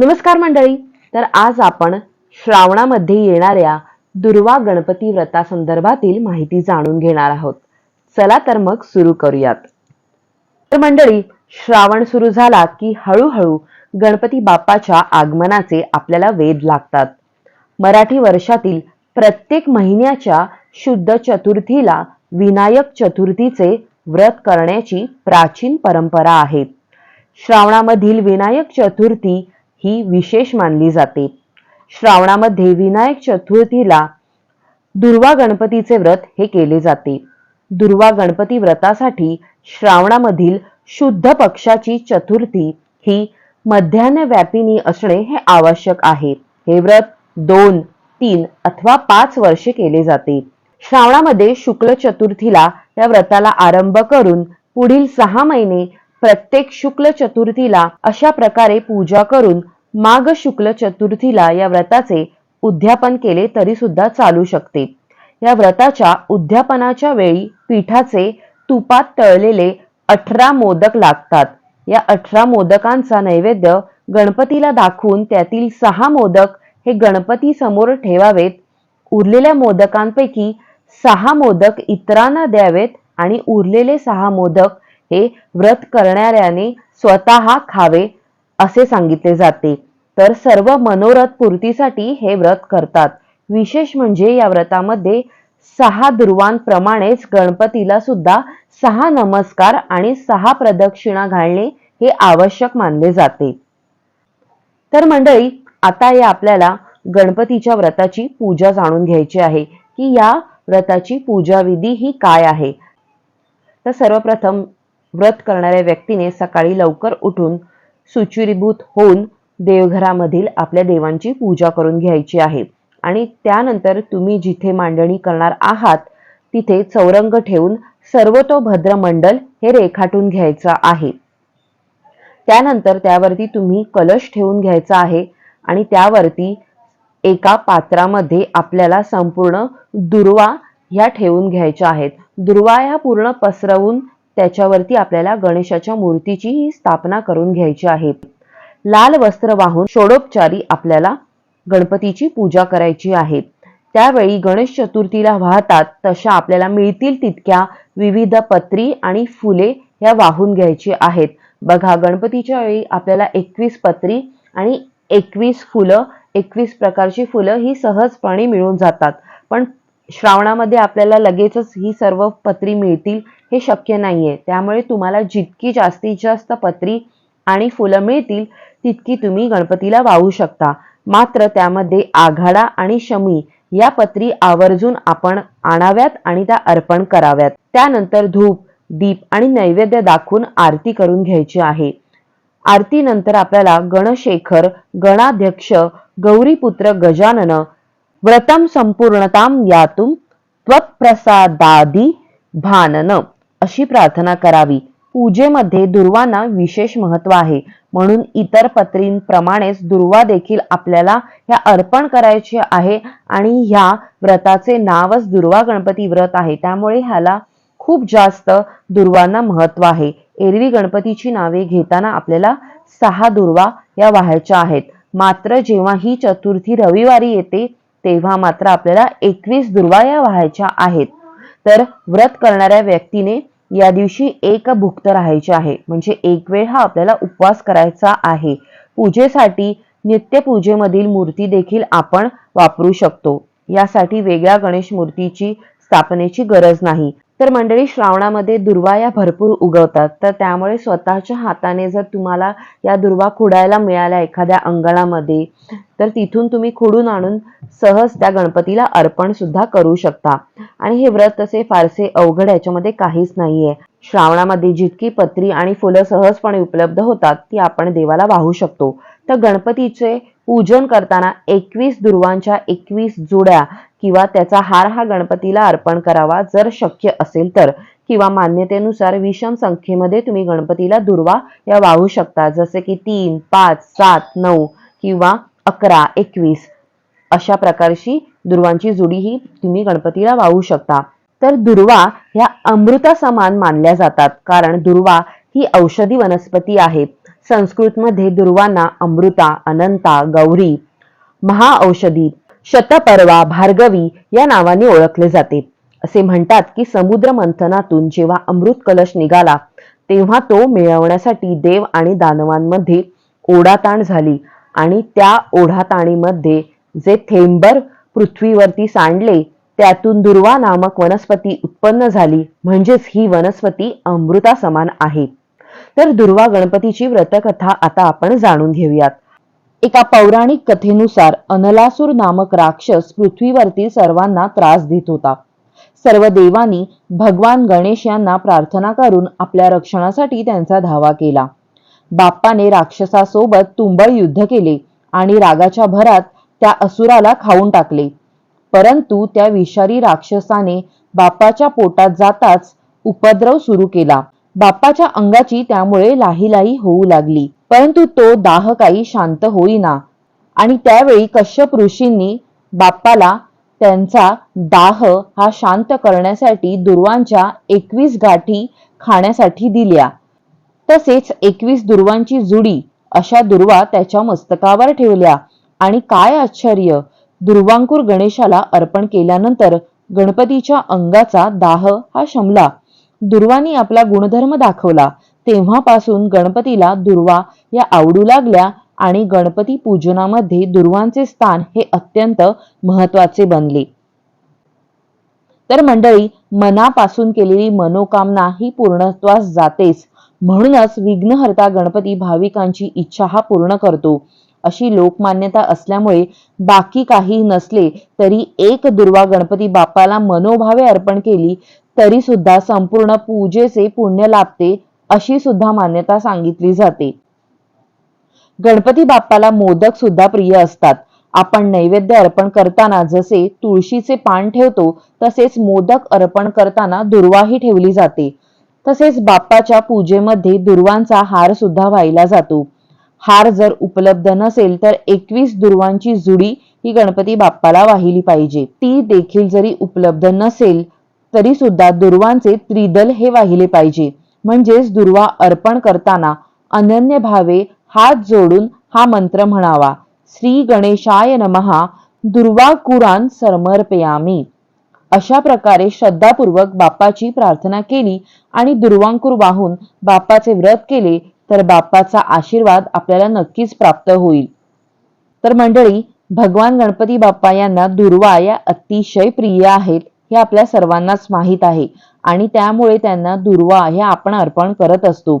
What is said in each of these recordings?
नमस्कार मंडळी. तर आज आपण श्रावणामध्ये येणाऱ्या दुर्वा गणपती व्रतासंदर्भातील माहिती जाणून घेणार आहोत. चला तर मग सुरू करूयात. तर मंडळी श्रावण सुरू झाला की हळूहळू गणपती बाप्पाच्या आगमनाचे आपल्याला वेध लागतात. मराठी वर्षातील प्रत्येक महिन्याच्या शुद्ध चतुर्थीला विनायक चतुर्थीचे व्रत करण्याची प्राचीन परंपरा आहे. श्रावणामधील विनायक चतुर्थी ही विशेष मानली जाते. श्रावणामध्ये विनायक चतुर्थीला दुर्वा गणपतीचे व्रत हे केले जाते. दुर्वा गणपती व्रतासाठी श्रावणामधील शुद्ध पक्षाची चतुर्थी ही मध्यान्ह व्यापिनी असणे हे आवश्यक आहे. हे व्रत दोन तीन अथवा पाच वर्षे केले जाते. श्रावणामध्ये शुक्ल चतुर्थीला या व्रताला आरंभ करून पुढील सहा महिने प्रत्येक शुक्ल चतुर्थीला अशा प्रकारे पूजा करून माघ शुक्ल चतुर्थीला या व्रताचे उद्यापन केले तरी सुद्धा चालू शकते. या व्रताच्या उद्यापनाच्या वेळी पिठाचे तुपात तळलेले अठरा मोदक लागतात. या अठरा मोदकांचा नैवेद्य गणपतीला दाखवून त्यातील सहा मोदक हे गणपती समोर ठेवावेत. उरलेल्या मोदकांपैकी सहा मोदक इतरांना द्यावेत आणि उरलेले सहा मोदक हे व्रत करणाऱ्याने स्वतः खावे असे सांगितले जाते. तर सर्व मनोरथ पूर्तीसाठी हे व्रत करतात. विशेष म्हणजे या व्रतामध्ये सहा ध्रुवांप्रमाणेच गणपतीला सुद्धा सहा नमस्कार आणि सहा प्रदक्षिणा घालणे हे आवश्यक मानले जाते. तर मंडळी आता या आपल्याला गणपतीच्या व्रताची पूजा जाणून घ्यायची आहे की या व्रताची पूजा विधी ही काय आहे? तर सर्वप्रथम व्रत करणाऱ्या व्यक्तीने सकाळी लवकर उठून सुचिरीभूत होऊन देवघरामधील आपल्या देवांची पूजा करून घ्यायची आहे. आणि त्यानंतर तुम्ही जिथे मांडणी करणार आहात तिथे चौरंग ठेवून सर्वतोभद्र मंडल हे रेखाटून घ्यायचं आहे. त्यानंतर त्यावरती तुम्ही कलश ठेवून घ्यायचा आहे आणि त्यावरती एका पात्रामध्ये आपल्याला संपूर्ण दुर्वा ह्या ठेवून घ्यायच्या आहेत. दुर्वा ह्या पूर्ण पसरवून त्याच्यावरती आपल्याला गणेशाच्या मूर्तीची ही स्थापना करून घ्यायची आहे. लाल वस्त्र वाहून षोडोपचारी आपल्याला गणपतीची पूजा करायची आहे. त्यावेळी गणेश चतुर्थीला वाहतात तशा आपल्याला मिळतील तितक्या विविध पत्री आणि फुले ह्या वाहून घ्यायची आहेत. बघा गणपतीच्या वेळी आपल्याला एकवीस पत्री आणि एकवीस फुलं एकवीस प्रकारची फुलं ही सहजपणे मिळून जातात. पण श्रावणामध्ये आपल्याला लगेचच ही सर्व पत्री मिळतील हे शक्य नाही आहे त्यामुळे तुम्हाला जितकी जास्तीत जास्त पत्री आणि फुलं मिळतील तितकी तुम्ही गणपतीला वाहू शकता. मात्र त्यामध्ये आघाडा आणि शमी या पत्री आवर्जून आपण आणाव्यात आणि त्या अर्पण कराव्यात. त्यानंतर धूप दीप आणि नैवेद्य दाखवून आरती करून घ्यायची आहे. आरतीनंतर आपल्याला गणशेखर गणाध्यक्ष गौरीपुत्र गजानन व्रतम संपूर्णताम यातुम त्वत्प्रसादादी भानन अशी प्रार्थना करावी. पूजेमध्ये दुर्वांना विशेष महत्त्व आहे. म्हणून इतर पत्रींप्रमाणेच दुर्वा देखील आपल्याला ह्या अर्पण करायचे आहे आणि ह्या व्रताचे नावच दुर्वा गणपती व्रत आहे. त्यामुळे ह्याला खूप जास्त दुर्वांना महत्त्व आहे. एरवी गणपतीची नावे घेताना आपल्याला सहा दुर्वा या व्हायच्या आहेत. मात्र जेव्हा ही चतुर्थी रविवारी येते तेव्हा मात्र आपल्याला एकवीस दुर्वाया व्हायच्या आहेत. तर व्रत करणाऱ्या व्यक्तीने या दिवशी एक भुक्त राहायचे आहे. म्हणजे एक वेळ हा आपल्याला उपवास करायचा आहे. पूजेसाठी नित्य पूजेमधील मूर्ती देखील आपण वापरू शकतो. यासाठी वेगळ्या गणेश मूर्तीची स्थापनेची गरज नाही. तर मंडळी श्रावणामध्ये दुर्वा या भरपूर उगवतात. तर त्यामुळे स्वतःच्या हाताने जर तुम्हाला या दुर्वा खुडायला मिळाल्या एखाद्या अंगणामध्ये तर तिथून तुम्ही खुडून आणून सहज त्या गणपतीला अर्पण सुद्धा करू शकता. आणि हे व्रत तसे फारसे अवघड याच्यामध्ये काहीच नाहीये. श्रावणामध्ये जितकी पत्री आणि फुलं सहजपणे उपलब्ध होतात ती आपण देवाला वाहू शकतो. तर गणपतीचे पूजन करताना एकवीस दुर्वांच्या एकवीस जुड्या किंवा त्याचा हार हा गणपतीला अर्पण करावा. जर शक्य असेल तर. किंवा मान्यतेनुसार विषम संख्येमध्ये तुम्ही गणपतीला दुर्वा या वाहू शकता. जसे की तीन पाच सात नऊ किंवा अकरा एकवीस अशा प्रकारची दुर्वांची जुडी ही तुम्ही गणपतीला वाहू शकता. तर दुर्वा ह्या अमृता समान मानल्या जातात. कारण दुर्वा ही औषधी वनस्पती आहे. संस्कृतमध्ये दुर्वांना अमृता अनंता गौरी महाऔषधी शतपर्वा भार्गवी या नावाने ओळखले जाते. असे म्हणतात की समुद्र मंथनातून जेव्हा अमृत कलश निघाला तेव्हा तो मिळवण्यासाठी देव आणि दानवांमध्ये ओढाताण झाली आणि त्या ओढाताणीमध्ये जे थेंबर पृथ्वीवरती सांडले त्यातून दुर्वा नामक वनस्पती उत्पन्न झाली. म्हणजेच ही वनस्पती अमृता समान आहे. तर दुर्वा गणपतीची व्रतकथा आता आपण जाणून घेऊयात. एका पौराणिक कथेनुसार अनलासूर नामक राक्षस पृथ्वीवरती सर्वांना त्रास देत होता. सर्व देवांनी भगवान गणेश यांना प्रार्थना करून आपल्या रक्षणासाठी त्यांचा धावा केला. बाप्पाने राक्षसासोबत तुंबळ युद्ध केले आणि रागाच्या भरात त्या असुराला खाऊन टाकले. परंतु त्या विषारी राक्षसाने बाप्पाच्या पोटात जाताच उपद्रव सुरू केला. बाप्पाच्या अंगाची त्यामुळे लाही लाही होऊ लागली. परंतु तो दाह काही शांत होईना. आणि त्यावेळी कश्यप ऋषींनी बाप्पाला त्यांचा दाह हा शांत करण्यासाठी दुर्वांच्या एकवीस गाठी खाण्यासाठी दिल्या. तसेच एकवीस दुर्वांची जुडी अशा दुर्वा त्याच्या मस्तकावर ठेवल्या. आणि काय आश्चर्य! दुर्वांकुर गणेशाला अर्पण केल्यानंतर गणपतीच्या अंगाचा दाह हा शमला. दुर्वानी आपला गुणधर्म दाखवला. तेव्हापासून गणपतीला दुर्वा या आवडू लागल्या आणि गणपती पूजनामध्ये दुर्वांचे स्थान हे अत्यंत महत्त्वाचे बनले. तर मंडळी मनापासून केलेली मनोकामना ही पूर्णत्वास जातेच. म्हणूनच विघ्नहर्ता गणपती भाविकांची इच्छा हा पूर्ण करतो. अशी लोकमान्यता असल्यामुळे बाकी काही नसले तरी एक दुर्वा गणपती बाप्पाला मनोभावे अर्पण केली तरी सुद्धा संपूर्ण पूजेचे पुण्य लाभते अशी सुद्धा मान्यता सांगितली जाते. गणपती बाप्पाला मोदक सुद्धा प्रिय असतात. आपण नैवेद्य अर्पण करताना जसे तुळशीचे पान ठेवतो तसेच मोदक अर्पण करताना दुर्वाही ठेवली जाते. तसेच बाप्पाच्या पूजेमध्ये दुर्वांचा हार सुद्धा वाहिला जातो. हार जर उपलब्ध नसेल तर एकवीस दुर्वांची जुडी ही गणपती बाप्पाला वाहिली पाहिजे. ती देखील जरी उपलब्ध नसेल तरी सुद्धा दुर्वांचे त्रिदल हे वाहिले पाहिजे. म्हणजेच दुर्वा अर्पण करताना अनन्य भावे हात जोडून हा मंत्र म्हणावा. श्री गणेशाय नमहा दुर्वा कुरान समर्पयामी. अशा प्रकारे श्रद्धापूर्वक बाप्पाची प्रार्थना केली आणि दुर्वांकुर वाहून बाप्पाचे व्रत केले तर बाप्पाचा आशीर्वाद आपल्याला नक्कीच प्राप्त होईल. तर मंडळी भगवान गणपती बाप्पा यांना दुर्वा या अतिशय प्रिय आहेत. हे आपल्या सर्वांनाच माहीत आहे आणि त्यामुळे त्यांना दुर्वा हे आपण अर्पण करत असतो.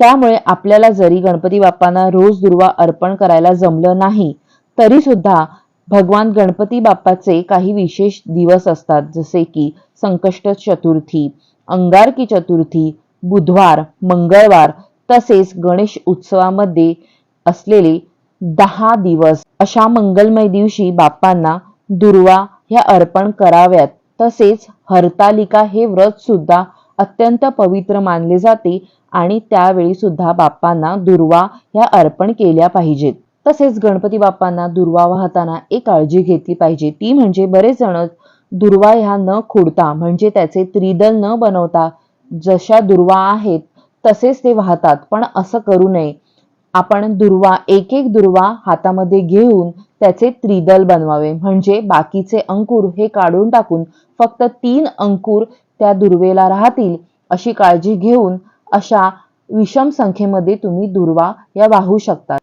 त्यामुळे आपल्याला जरी गणपती बाप्पांना रोज दुर्वा अर्पण करायला जमलं नाही तरी सुद्धा भगवान गणपती बाप्पाचे काही विशेष दिवस असतात जसे की संकष्ट चतुर्थी अंगारकी चतुर्थी बुधवार मंगळवार तसेच गणेश उत्सवामध्ये असलेले दहा दिवस. अशा मंगलमय दिवशी बाप्पांना दुर्वा ह्या अर्पण कराव्यात. तसेच हरतालिका हे व्रत सुद्धा अत्यंत पवित्र मानले जाते आणि त्यावेळी सुद्धा बाप्पांना दुर्वा ह्या अर्पण केल्या पाहिजेत. तसेच गणपती बाप्पांना दुर्वा वाहताना एक काळजी घेतली पाहिजे. ती म्हणजे बरेच जण दुर्वा ह्या न खोडता म्हणजे त्याचे त्रिदल न बनवता जशा दुर्वा आहेत तसेच ते वाहतात. पण असं करू नये. आपण दुर्वा एक एक दुर्वा हातामध्ये घेऊन त्याचे त्रिदल बनवावे. म्हणजे बाकीचे अंकुर हे काढून टाकून फक्त तीन अंकुर त्या दुर्वेला राहतील अशी काळजी घेऊन अशा विषम संख्येमध्ये तुम्ही दुर्वा या वाहू शकता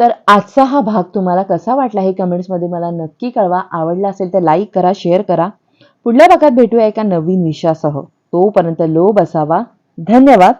तर आजचा हा भाग तुम्हाला कसा वाटला हे कमेंट्समध्ये मला नक्की कळवा. आवडला असेल तर लाईक करा शेअर करा. पुढल्या भागात भेटूया एका नवीन विषयासह. तोपर्यंत लो बसावा धन्यवाद.